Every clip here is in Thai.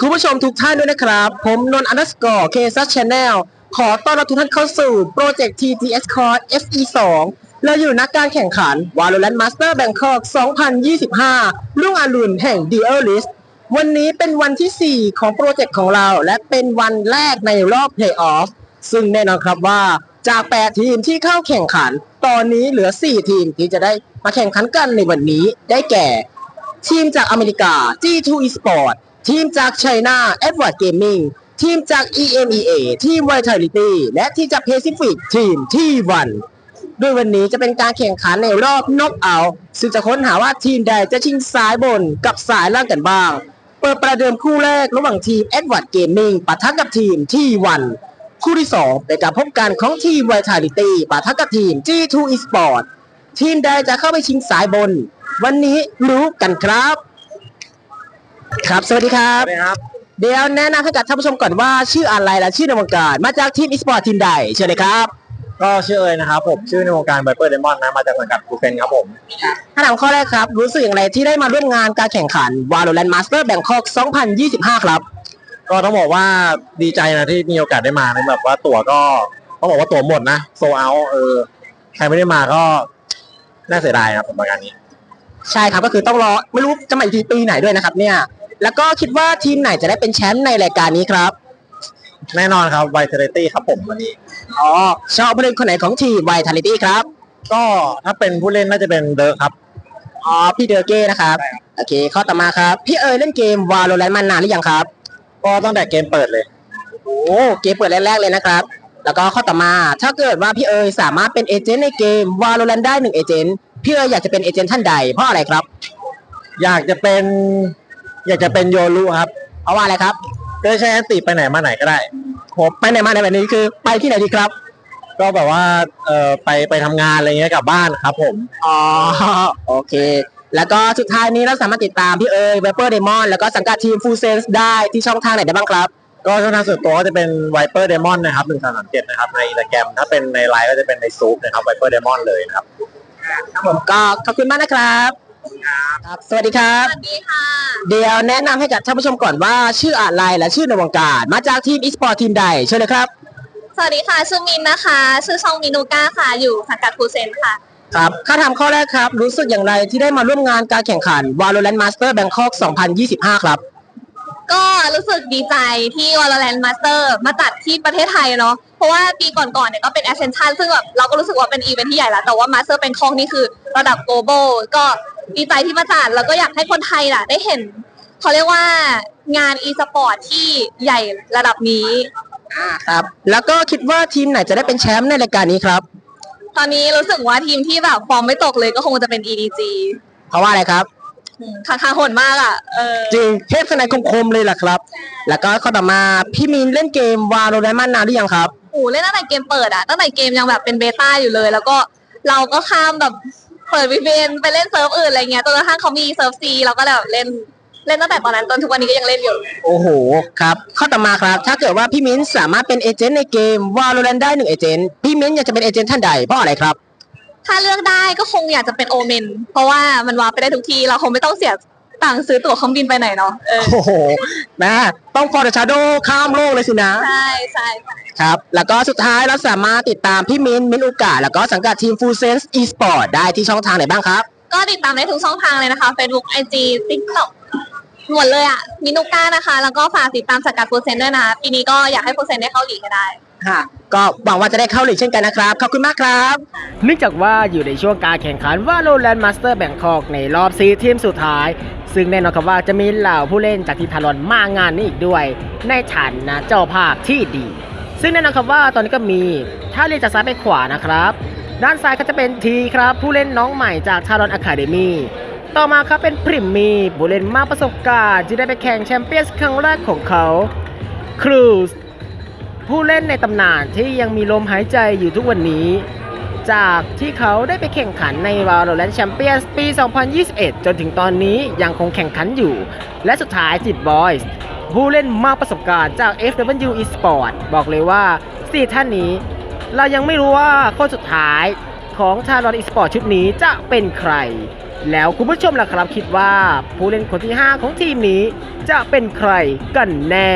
คุณผู้ชมทุกท่านด้วยนะครับ ผมนนท์อันดัสกอร์เคซัสชาแนลขอต้อนรับทุกท่านเข้าสู่โปรเจกต์ TTS Core FE 2เราอยู่นักการแข่งขัน Valorant Master Bangkok 2025 รุ่งอรุณแห่ง Duel List วันนี้เป็นวันที่ 4 ของโปรเจกต์ของเรา และเป็นวันแรกในรอบ Playoff ซึ่งแน่นอนครับว่าจาก 8 ทีมที่เข้าแข่งขัน ตอนนี้เหลือ 4 ทีมที่จะได้มาแข่งขันกันในวันนี้ได้แก่ ทีมจากอเมริกา G2 Esport ทีมจากไชน่า Edward Gaming ทีมจาก EMEA ทีม Vitality และทีมจาก Pacific ทีมที่วันด้วยวันนี้จะเป็นการแข่งขันในรอบน็อกเอาท์ซึ่งจะค้นหาว่าทีมใดจะชิงสายบนกับสายล่างกันบ้าง เปิดประเดิมคู่แรกระหว่างทีม Edward Gaming ปะทะกับทีมที่วันคู่ที่ 2 เป็นการพบกันของทีม Vitality ปะทะกับทีม G2 Esport ทีมใดจะเข้าไปชิงสายบน วันนี้รู้กันครับ ครับ สวัสดีครับสวัสดีครับ เดี๋ยวแนะนำให้กับท่านผู้ชมก่อนว่าชื่ออะไรและชื่อในวงการ มาจากทีมอีสปอร์ตทีมใดเชิญเลยครับก็ชื่อเอยนะครับผมชื่อในวงการไบเปอร์เดมอนนะมาจากสังกัดกูเฟนครับผม ถ้าถามข้อแรกครับ รู้สึกอย่างไรที่ได้มาร่วมงานการแข่งขัน Valorant Master Bangkok 2025 ครับ ก็ต้องบอกว่าดีใจนะที่มีโอกาสได้มาในแบบว่าตั๋วก็ต้องบอกว่าตั๋วหมดนะโซเอาเออใครไม่ได้มาก็น่าเสียดายครับผมประการนี้ ใช่ครับก็คือต้องรอ ไม่รู้จะมาอีกทีปีไหนด้วยนะครับเนี่ย แล้วก็คิดว่าทีมไหนจะได้เป็นแชมป์ในรายการนี้ครับ แน่นอนครับไวเทเรตี้ครับผมวันนี้ อ๋อชอบผู้เล่นคนไหนของทีม Vitality ครับ ก็ถ้าเป็นผู้เล่นน่าจะเป็นเดอร์ครับ อ๋อ พี่เดอเก้นะครับ โอเค ข้อต่อมาครับ พี่เอ๋ยเล่นเกม Valorant มานานหรือยังครับ ก็ตั้งแต่เกมเปิดเลย โอ้เกมเปิดแรกๆเลยนะครับ แล้วก็ข้อต่อมา ถ้าเกิดว่าพี่เอ๋ยสามารถเป็นเอเจนต์ในเกม Valorant ได้หนึ่งเอเจนต์ พี่เอ๋ยอยากจะเป็นเอเจนต์ท่านใด เพราะอะไรครับ อยากจะเป็น อยากจะเป็นโยรุครับ เพราะว่าอะไรครับก็ใช้แอนติไปไหนมาไหนก็ได้ผมไปไหนมาไหนแบบนี้คือ ไปที่ไหนดีครับ ก็แบบว่าเออไปไปทำงานอะไรเงี้ยกลับบ้านครับ ผมอ๋อโอเค แล้วก็สุดท้ายนี้เราสามารถติดตามพี่เอ๋ย Viper Demon แล้วก็สังกัดทีม Full Sense ได้ที่ช่องทางไหนได้บ้างครับ ก็ช่องทางส่วนตัวก็จะเป็น Viper Demon นะครับหนึ่งสามสามเจ็ดนะครับในอินสตาแกรมถ้าเป็นในไลน์ก็จะเป็นในซูปนะครับ Viper Demon เลยนะครับ ครับผมก็ขอบคุณมากนะครับ ครับสวัสดีครับ สวัสดีค่ะ เดี๋ยวแนะนำให้กับท่านผู้ชมก่อนว่าชื่ออะไรและชื่อในวงการ มาจากทีม eSport ทีมใดเชิญเลยครับ สวัสดีค่ะ ชื่อมินนะคะ ชื่อช่องมินูก้าค่ะ อยู่สังกัดคูเซนค่ะ ครับข้าถามข้อแรกครับ รู้สึกอย่างไรที่ได้มาร่วมงานการแข่งขัน Valorant Master Bangkok 2025 ครับ ก็รู้สึกดีใจที่ Valorant Master มาจัดที่ประเทศไทยเนาะ เพราะว่าปีก่อนๆเนี่ยก็เป็น Ascension ซึ่งแบบเราก็รู้สึกว่าเป็นอีเวนท์ที่ใหญ่แล้ว แต่ว่า Master Bangkok นี่คือระดับ global ก็ ดีใจที่มาจัดแล้วก็อยากให้คนไทยล่ะ ได้เห็นเขาเรียกว่างาน e-sport ที่ใหญ่ระดับนี้ ครับ แล้วก็คิดว่าทีมไหนจะได้เป็นแชมป์ในรายการนี้ครับ ตอนนี้รู้สึกว่าทีมที่แบบฟอร์มไม่ตกเลยก็คงจะเป็น EDG เพราะว่าอะไรครับอืมคาคาโหดมากอะเออจริงเทพคะแนนคมๆเลยล่ะครับ แล้วก็ข้อต่อมาพี่มินเล่นเกม Valorant มานานหรือยังครับโอ้โหเล่นตั้งแต่เกมเปิดอะตั้งแต่เกมยังแบบเป็นเบต้าอยู่เลย แล้วก็เราก็ข้ามแบบ เปิด VPN ไปเล่นเซิร์ฟอื่นอะไรเงี้ยจนกระทั่งเขามีเซิร์ฟซีเราก็แบบเล่นเล่นตั้งแต่ตอนนั้นจนทุกวันนี้ก็ยังเล่นอยู่ โอ้โหครับ ข้อต่อมาครับ ถ้าเกิดว่าพี่มิ้นสามารถเป็นเอเจนต์ในเกม Valorant ได้หนึ่งเอเจนต์พี่มิ้นอยากจะเป็นเอเจนต์ท่านใดเพราะอะไรครับ ถ้าเลือกได้ก็คงอยากจะเป็นโอเมนเพราะว่ามันวาร์ปไปได้ทุกทีเราคงไม่ต้องเสีย ตังค์ซื้อตั๋วเครื่องบินไปไหนเนาะเออโอ้โหแม่ต้อง For the Shadow ข้ามโลกเลยสินะ ใช่ใช่ค่ะครับ แล้วก็สุดท้ายเราสามารถติดตามพี่มิ้นมิ้นอุกาแล้วก็สังกัดทีม Full Sense Esport ได้ที่ช่องทางไหนบ้างครับ ก็ติดตามได้ทุกช่องทางเลยนะคะ Facebook IG TikTok หมดเลยอะมินุก้านะคะ แล้วก็ฝากติดตามสกัดโปรเซนต์ด้วยนะปีนี้ก็อยากให้โปรเซนต์ได้เข้าหลีกให้ได้ ค่ะ ก็หวังว่าจะได้เข้าหลีกเช่นกันนะครับ ขอบคุณมากครับ เนื่องจากว่าอยู่ในช่วงการแข่งขัน Valorant Master Bangkok ในรอบซีทีมสุดท้าย ซึ่งแน่นอนครับว่าจะมีเหล่าผู้เล่นจากทีมทารอนมางานนี้อีกด้วย ในฐานะเจ้าภาพที่ดี ซึ่งแน่นอนครับว่าตอนนี้ก็มีถ้าเรียนจากซ้ายไปขวานะครับ ด้านซ้ายก็จะเป็นทีครับผู้เล่นน้องใหม่จากทารอนอะคาเดมี ต่อมาครับเป็นพริมมีผู้เล่นมากประสบการณ์ ที่ได้ไปแข่งแชมเปี้ยนส์ครั้งแรกของเขาครูซผู้เล่นในตำนานที่ยังมีลมหายใจอยู่ทุกวันนี้ จากที่เขาได้ไปแข่งขันใน Valorant Champions ปี 2021 จนถึงตอนนี้ยังคงแข่งขันอยู่ และสุดท้ายจิตบอยส์ผู้เล่นมากประสบการณ์จาก FW Esport บอกเลยว่าสี่ท่านนี้ เรายังไม่รู้ว่าคนสุดท้ายของชาลอนอีสปอร์ตชุดนี้จะเป็นใคร แล้วคุณผู้ชมล่ะครับคิดว่าผู้เล่นคนที่ 5 ของทีมนี้จะเป็นใครกันแน่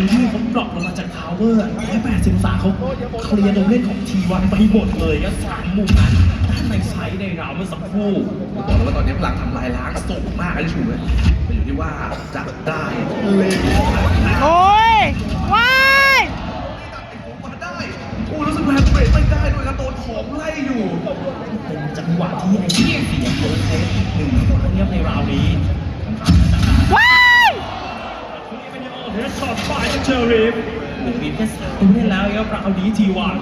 ทีมที่เขาดรอปลงมาจากทาวเวอร์180องศาเขาเคลียร์ตรงเล่นของทีวันไปหมดเลยครับสามมุมนั้นด้านในไซด์ในราวเมื่อสักครู่ผมบอกเลยว่าตอนนี้พลังทำลายล้างสูงมากเลยชูเลยมันอยู่ที่ว่าจะได้เล่นโอ้ยว้ายมาได้โอ้รู้สึกแรงเบรกไม่ได้ด้วยครับโดนของไล่อยู่เป็นจังหวะที่ไอ้ที่เสียเปิดเซฟอีกหนึ่งครั้งครับในราวนี้ว้ายเฮดช็อตฝ่ายจากเชอริฟหนึ่งมีแค่สามตัวเล่นแล้วครับราวนี้ทีวัน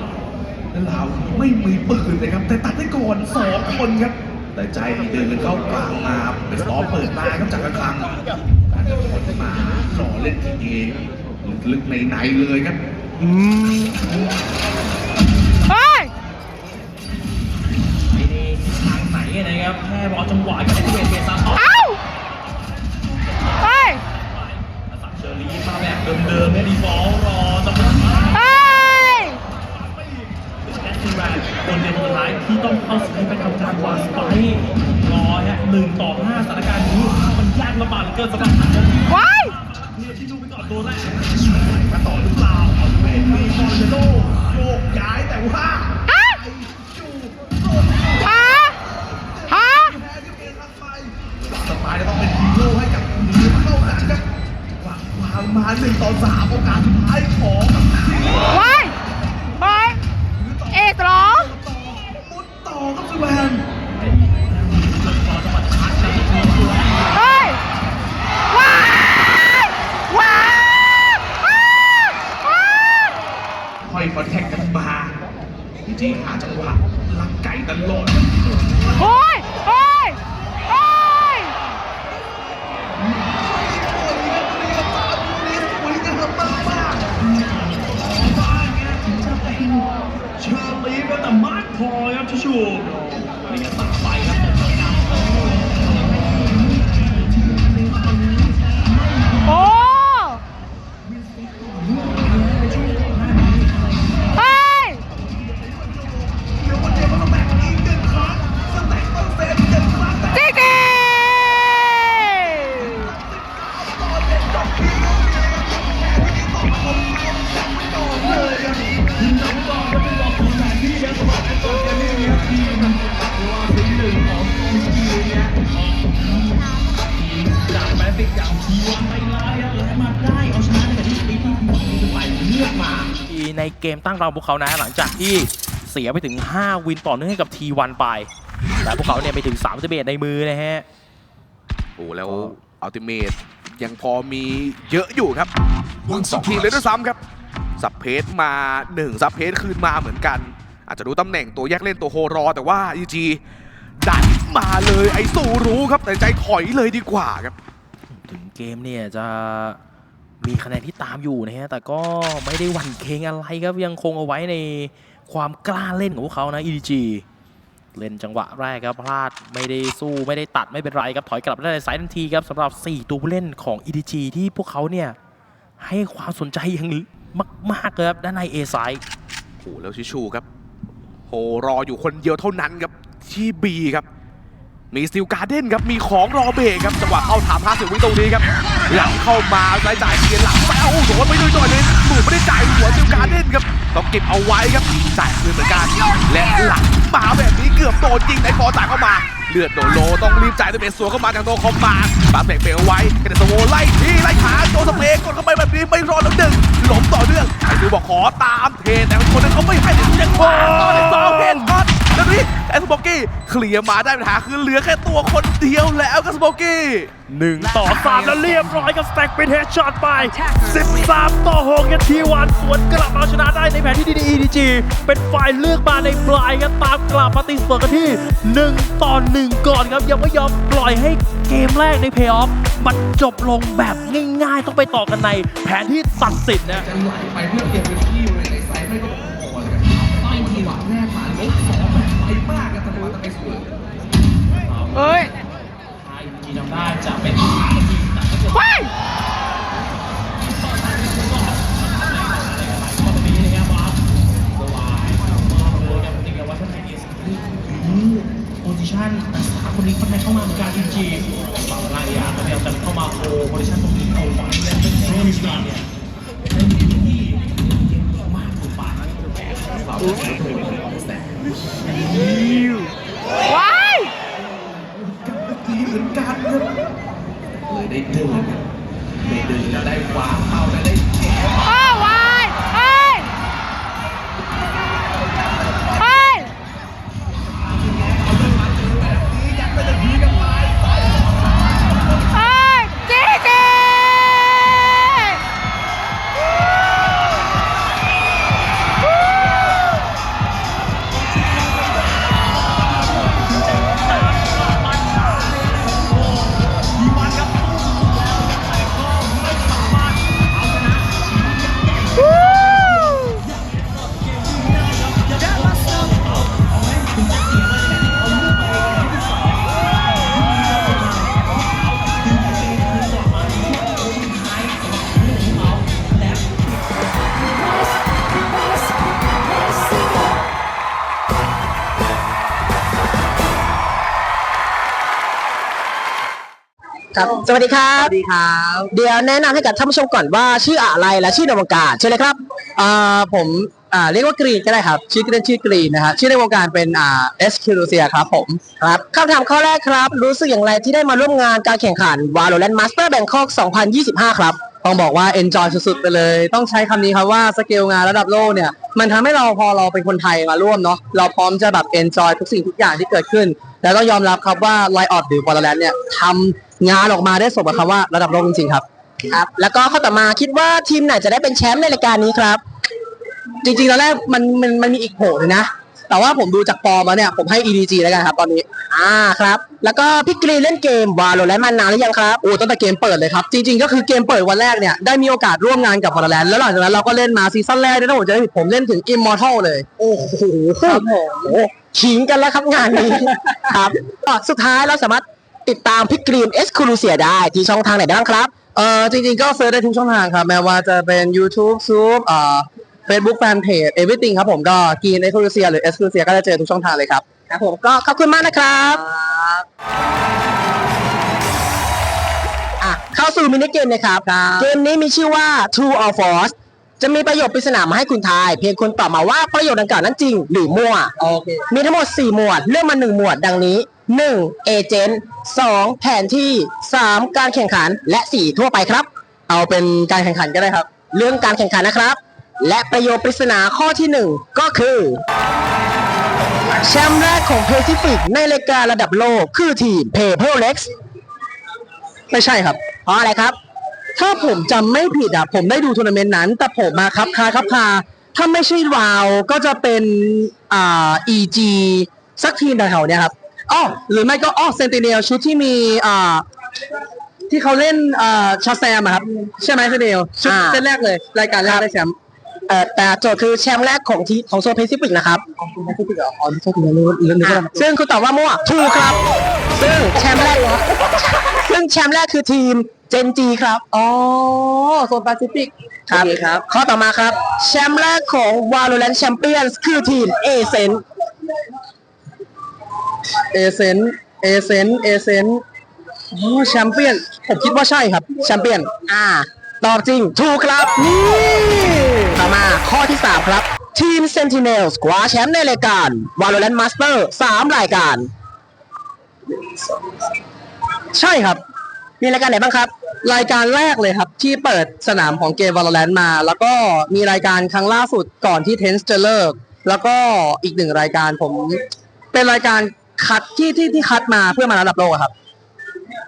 แล้วเราไม่มีปืนเลยครับ แต่ตัดได้ก่อนสองคนครับ แต่ใจเดินเข้ากลางมาไปซ้อมเปิดมาครับจากกลางการจะคนมาหล่อเล่นทีเองลึกๆในไหนๆเลยครับว้ายไม่ได้ทางไหนนะครับแค่รอจังหวะกับไอ้ที่เวทเบสซัม สักเชอรี่มาแบบเดิมๆเนี่ยดีฟอลรอจังหวะว้ายแอสซิแรนคนเดียวคนสุดท้ายที่ต้องเข้าสกิลไปทำการวางสไปร์รอฮะหนึ่งต่อห้าสถานการณ์นี้มันยากลำบากเหลือเกินสำหรับทางทีมว้ายเนี่ยที่ดูไปก่อนตัวแรกมาต่อหรือเปล่าเอาเวทมีฟอร์เรโดโยกย้ายแต่ว่า มาหนึ่งต่อสามโอกาสสุดท้ายของ เกมตั้งเราพวกเขานะหลังจากที่เสียไปถึง 5 วินต่อเนื่องให้กับ T1 ไปและพวกเขาเนี่ยไปถึง3 1ในมือนะฮะ โอ้แล้วอัลติเมทยังพอมีเยอะอยู่ครับสองทีมเลยด้วยซ้ำครับสับเพจมา1สับเพจคืนมาเหมือนกัน อาจจะรู้ตำแหน่งตัวแยกเล่นตัวโฮรอ แต่ว่าอีจีดันมาเลยไอ้สู่รู้ครับแต่ใจถอยเลยดีกว่าครับ ถึงเกมเนี่ยจะ มีคะแนนที่ตามอยู่นะฮะแต่ก็ไม่ได้หวั่นเกรงอะไรครับยังคงเอาไว้ในความกล้าเล่นของพวกเขานะ EDG เล่นจังหวะแรกครับพลาดไม่ได้สู้ไม่ได้ตัดไม่เป็นไรครับถอยกลับได้ในสายทันทีครับสำหรับ 4 ตัวผู้เล่นของ EDG ที่พวกเขาเนี่ยให้ความสนใจอย่างมากๆเลยครับด้านใน A ไซด์โอ้โหแล้วชิชูครับโหรออยู่คนเดียวเท่านั้นครับที่บีครับ มีสติลการ์เด้นครับ มีของรอเบรกครับ จังหวะเข้าถามพาสิวิตรงนี้ครับ หลังเข้ามาซ้ายจ่ายเทียนหลังไปเอ้าโดนไปด้วยหน่อยเลยหมุดไม่ได้จ่ายหัวสติลการ์เด้นครับ ต้องเก็บเอาไว้ครับ จ่ายคืนเหมือนกัน และหลังมาแบบนี้เกือบโดนยิงในคอต่างเข้ามา เลือดโดนโลต้องรีบจ่ายด้วยเบสสวนเข้ามาจากโตคอมมาปาเบรกเบรกเอาไว้กระเดนสโวไล่ที่ไล่ขาโดนสเปรย์กดเข้าไปแบบนี้ไม่รอดแล้วหนึ่งหลมต่อเนื่องไอ้ดูบอกขอตามเทแต่คนนั้นเขาไม่ให้ยังพอสองเพนช็อตแล้วนี่แอสโบกี้เคลียร์มาได้ปัญหาคือเหลือแค่ตัวคนเดียวแล้วกับสโบกี้หนึ่งต่อสามแล้วเรียบร้อยกับสแต็กเป็นเฮดช็อตไป 13 ต่อ6กันทีวันสวนกลับเอาชนะได้ในแผนที่ดีดี EDG เป็นฝ่ายเลือกมาในปลายครับตามกลับมาตีเสมอกันที่ 1 ต่อ1ก่อนครับ ยังไม่ยอมปล่อยให้เกมแรกในเพย์ออฟมันจบลงแบบง่ายๆ ต้องไปต่อกันในแผนที่ศักดิ์สิทธิ์นะจะไหลไปเพื่อเก็บเป็นที่เลยในไซส์ไม่ก็พอเลยครับต้อยจังหวะแรกผ่านลบสองแบบไปมากครับจังหวะจะไปสวยโพซิชัน สามคนนี้คนไหนเข้ามาเหมือนกันจริงๆฝั่งไล่อะพยายามจะเข้ามาโคโพซิชันตรงนี้เอาไว้และเป็นเรื่องจริงเนี่ยเป็นที่มากกว่าดีเหมือนกันครับเลยได้เดินครับได้เดินแล้วได้ขวาเข้าแล้วได้ ครับ สวัสดีครับ สวัสดีครับ เดี๋ยวแนะนำให้กับท่านผู้ชมก่อนว่าชื่ออะไรและชื่อในวงการเชิญเลยครับอ่าผมอ่าเรียกว่ากรีนก็ได้ครับ ชื่อเล่นชื่อกรีนนะครับชื่อในวงการเป็นอ่าเอสคิวเซียครับผมครับคำถามข้อแรกครับ รู้สึกอย่างไรที่ได้มาร่วมงานการแข่งขัน Valorant Master Bangkok 2025 ครับต้องบอกว่า enjoy สุดๆไปเลย ต้องใช้คำนี้ครับว่าสเกลงานระดับโลกเนี่ย มันทำให้เราพอเราเป็นคนไทยมาร่วมเนาะเราพร้อมจะแบบ enjoy ทุกสิ่งทุกอย่างที่เกิดขึ้น แล้วต้องยอมรับครับว่า Line of หรือ Valorant เนี่ยทำ งานออกมาได้สมกับคำว่าระดับโลกจริงๆครับ ครับ แล้วก็ข้อต่อมาคิดว่าทีมไหนจะได้เป็นแชมป์ในรายการนี้ครับ จริงๆตอนแรกมันมันมันมีอีกโผล่หนึงนะ แต่ว่าผมดูจากฟอร์มแล้วเนี่ยผมให้ EDG แล้วกันครับ ตอนนี้ อ่าครับ แล้วก็พี่กรีนเล่นเกม Valorant มานานหรือยังครับโอ้ตั้งแต่เกมเปิดเลยครับ จริงๆ ก็คือเกมเปิดวันแรกเนี่ยได้มีโอกาสร่วมงานกับ Valorant แล้วหลังจากนั้นเราก็เล่นมาซีซั่นแรกเนี่ยถ้าผมจะไม่ผิดผมเล่นถึง Immortal เลย โอ้โหครับผมโอ้ขิงกันแล้วครับงานนี้ ครับก็สุดท้ายเราสามารถ ติดตามพี่กรีนเอสคูลูเซียได้ที่ช่องทางไหนบ้างครับ เออจริงๆ ก็เซิร์ชได้ทุกช่องทางครับ แม้ว่าจะเป็น YouTube Soup อ่า Facebook Fanpage Everything ครับผมก็กีนเอ็กซ์คลูเซียหรือเอ็กซ์คลูเซียก็จะเจอทุกช่องทางเลยครับ ครับผมก็ขอบคุณมากนะครับอะเข้าสู่มินิเกมนะครับ เกมนี้มีชื่อว่า True or False จะมีประโยคปริศนามาให้คุณทาย เพียงคุณตอบมาว่าประโยคดังกล่าวนั้นจริง หรือมั่ว โอเค มีทั้งหมด 4 หมวด เลือกมา 1 หมวดดังนี้ 1. เอเจนต์ 2. แผนที่ 3. การแข่งขัน และ 4 ทั่วไปครับ เอาเป็นการแข่งขันก็ได้ครับ เรื่องการแข่งขันนะครับ และประโยคปริศนาข้อที่ 1 ก็คือแชมป์แรกของ Pacific ในรายการระดับโลกคือทีมเพเ p a p e r l e x ไม่ใช่ครับ เพราะอะไรครับ ถ้าผมจำไม่ผิดอะผมได้ดูทัวร์นาเมนต์นั้น แต่ผมมาครับคาครับคาถ้าไม่ใช่วาวก็จะเป็นอ่า EG สักทีมแถวๆเนี้ยครับอ๋อหรือไม่ก็อ๋อเซนติเนลชุดที่มีอ่าที่เขาเล่นเอ่อชาแซมอะครับ ใช่ไหมเซเดลชุดอ่า เส้นแรกเลย รายการแรครักบได้แชมป์เอ่อแต่โจทย์คือแชมป์แรกของทีของโซนแปซิฟิกนะครับของคุณแพทริกเหรออ๋อที่โทษทีนะนึกว่านึกว่าอะซึ่งคุณตอบว่ามั่วถูกครับ ซึ่งแชมป์แรกซึ่งแชมป์แรกคือทีมเจนจีครับ อ๋อโซนแปซิฟิกครับโอเคครับข้อต่อมาครับ แชมป์แรกของ Valorant Champions คือทีมเอเซนเอเซนเอเซนเอเซนอ๋อแชมเปี้ยน ผมคิดว่าใช่ครับ แชมเปี้ยน อ่า ตอบจริง ถูกครับ นี่ ต่อมาข้อที่ 3 ครับ ทีม Sentinels คว้าแชมป์ในรายการ Valorant Master 3 รายการ ใช่ครับ มีรายการไหนบ้างครับ รายการแรกเลยครับ ที่เปิดสนามของเกม Valorant มา แล้วก็มีรายการครั้งล่าสุดก่อนที่ Tense จะเลิก แล้วก็อีกหนึ่งรายการผม เป็นรายการคัดที่ที่ที่คัดมาเพื่อมาระดับโลกอะครับ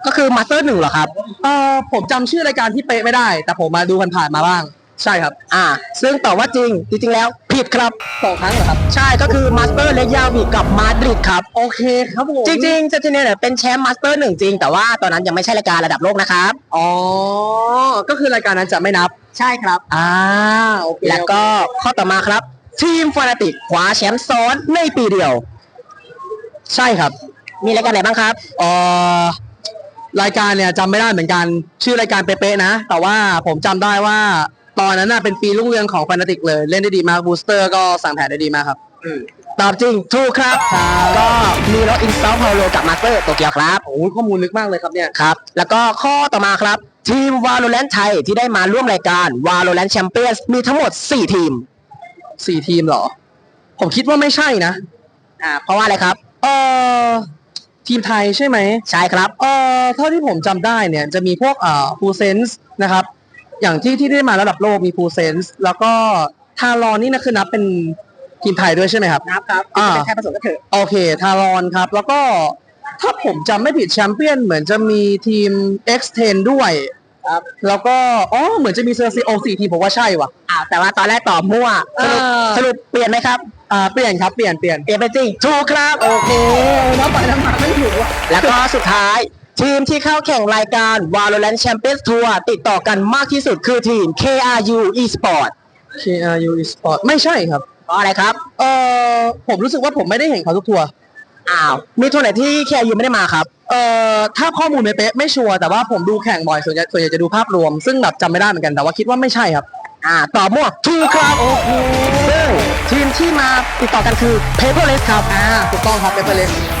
ก็คือ Master 1เหรอครับเออผมจำชื่อรายการที่เป๊ะไม่ได้ แต่ผมมาดูผ่านๆมาบ้าง ใช่ครับ อ่า ซึ่งตอบว่าจริง จริงๆแล้วผิดครับสองครั้งเหรอครับ ใช่ก็คือ Master เลยาวิกับมาดริดครับ โอเคครับผมจริงๆ Sentinel เนี่ยเป็นแชมป์ Master 1จริง แต่ว่าตอนนั้นยังไม่ใช่รายการระดับโลกนะครับ อ๋อ ก็คือรายการนั้นจะไม่นับ ใช่ครับ อ่า โอเคแล้วก็ข้อต่อมาครับ ทีมฟานาติกคว้าแชมป์ซ้อนในปีเดียว ใช่ครับ มีรายการไหนบ้างครับ เอ่อ รายการเนี่ยจำไม่ได้เหมือนกัน ชื่อรายการเป๊ะๆนะ แต่ว่าผมจำได้ว่า ตอนนั้นน่ะเป็นปีรุ่งเรืองของฟานาติกเลย เล่นได้ดีมากบูสเตอร์ก็สั่งแผนได้ดีมากครับตอบจริง ถูกครับ ก็มีรถอินสตอลพาวโลกับมาสเตอร์โตเกียวครับ โอ้ยข้อมูลลึกมากเลยครับเนี่ย ครับ แล้วก็ข้อต่อมาครับ ทีม Valorant ไทยที่ได้มาร่วมรายการ Valorant Champions มีทั้งหมด 4 ทีม สี่ทีมเหรอ ผมคิดว่าไม่ใช่นะ อ่า เพราะว่าอะไรครับ เอ่อทีมไทยใช่ไหม ใช่ครับ เอ่อเท่าที่ผมจำได้เนี่ยจะมีพวกเอ่อฟูเซนส์นะครับ อย่างที่ที่ได้มาระดับโลกมีฟูเซนส์แล้วก็ทารอนนี่นะคือนับเป็นทีมไทยด้วยใช่ไหมครับ นับครับอ่า เป็นแค่ผสมก็เถอะโอเค ทารอนครับ แล้วก็ถ้าผมจำไม่ผิดแชมเปี้ยนเหมือนจะมีทีม X10 ด้วย ครับ แล้วก็อ๋อเหมือนจะมีเซอร์ซีโอสี่ทีมผมว่าใช่ว่ะ อ่าแต่ว่าตอนแรกตอบมั่วสรุปเออ สรุปเปลี่ยนไหมครับ อ่าเปลี่ยนครับเปลี่ยนเปลี่ยนเปลี่ยนไปจริงถูกครับ โอเคน้ำไปน้ำมาไม่ถูกว่ะแล้วก็สุดท้าย ทีมที่เข้าแข่งรายการ Valorant Champions Tour ติดต่อกันมากที่สุดคือทีม KRU Esport KRU Esport ไม่ใช่ครับเพราะอะไรครับเอ่อผมรู้สึกว่าผมไม่ได้เห็นเขาทุกทัวร์อ้าวมีทัวร์ไหนที่ KRU ไม่ได้มาครับเอ่อถ้าข้อมูลไม่เป๊ะไม่ชัวร์แต่ว่าผมดูแข่งบ่อยส่วนใหญ่ส่วนใหญ่จะดูภาพรวม ซึ่งแบบจำไม่ได้เหมือนกันแต่ว่าคิดว่าไม่ใช่ครับ อ่าตอบมั่วถูกครับโอเคซึ่งทีมที่มาติดต่อกันคือ Paperless ครับอ่าถูกต้องครับเ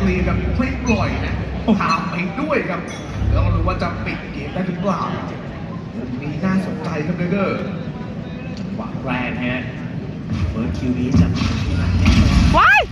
ยนแบบไม่ปล่อยนะถามไปด้วยครับแล้วก็รู้ว่าจะปิดเกมได้หรือเปล่ามุมนี้น่าสนใจครับเดเกอร์จังหวะแรกฮะเฟิร์สคิวนี้จะเป็นที่ไหนแน่นอนว้าย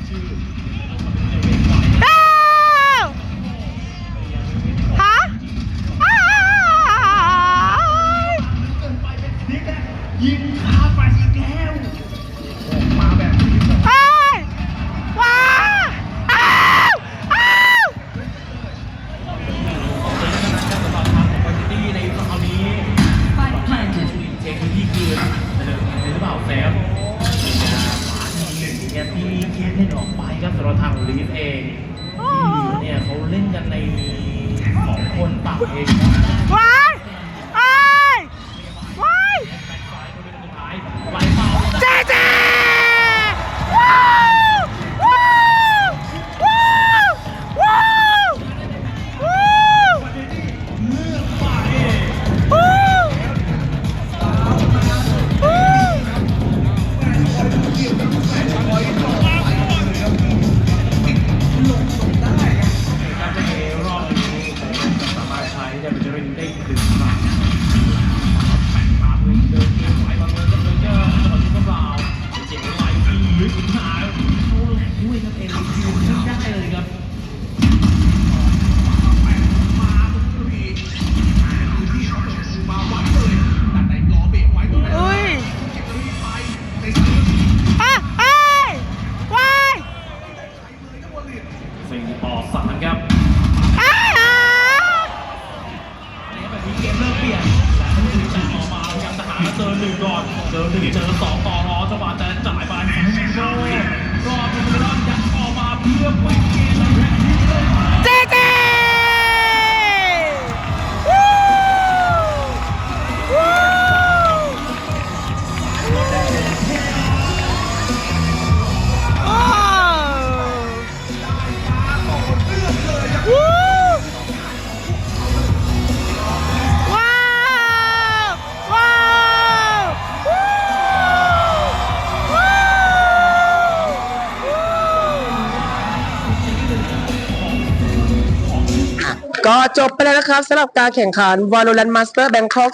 ก็จบไปแล้วนะครับสำหรับการแข่งขัน Valorant Master Bangkok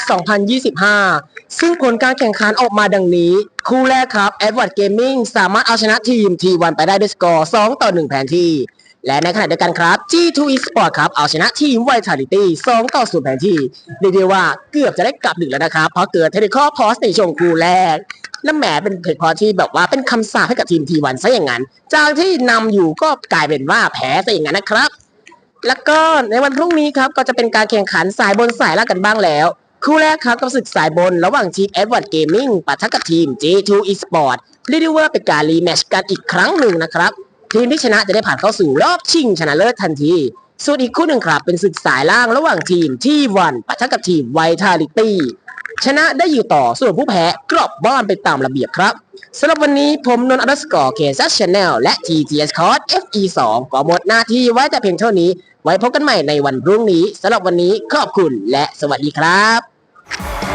2025 ซึ่งผลการแข่งขันออกมาดังนี้ คู่แรกครับ Edward Gaming สามารถเอาชนะทีม T1 ไปได้ด้วยสกอร์ 2 ต่อ 1 แผนที่ และในขณะเดียวกันครับ G2 Esport ครับเอาชนะทีม Vitality 2 ต่อ 0 แผนที่เรียกได้ว่าเกือบจะได้กลับดึกแล้วนะครับ เพราะเกิดเทคนิคอพอสในช่วงคู่แรกและแหมเป็นเพจพอที่แบบว่าเป็นคำสาปให้กับทีม T1 ซะอย่างนั้น จากที่นำอยู่ก็กลายเป็นว่าแพ้ซะอย่างนั้นนะครับ แล้วก็ในวันพรุ่งนี้ครับก็จะเป็นการแข่งขันสายบนสายล่างกันบ้างแล้ว คู่แรกครับกับศึกสายบนระหว่างทีม Edward Gaming ปะทะกับทีม J2 Esport เรียกได้ว่าเป็นการรีแมชกันอีกครั้งหนึ่งนะครับทีมที่ชนะจะได้ผ่านเข้าสู่รอบชิงชนะเลิศทันที ส่วนอีกคู่หนึ่งครับเป็นศึกสายล่างระหว่างทีมที่วันปะทะกับทีม Vitality ชนะได้อยู่ต่อส่วนผู้แพ้กลับบ้านไปตามระเบียบครับสำหรับวันนี้ผมนนท์อัลสกอร์เคซัสชาแนลและ TTS c o r d FE 2 ก็หมดหน้าที่ไว้แต่เพียงเท่านี้ ไว้พบกันใหม่ในวันพรุ่งนี้สำหรับวันนี้ขอบคุณและสวัสดีครับ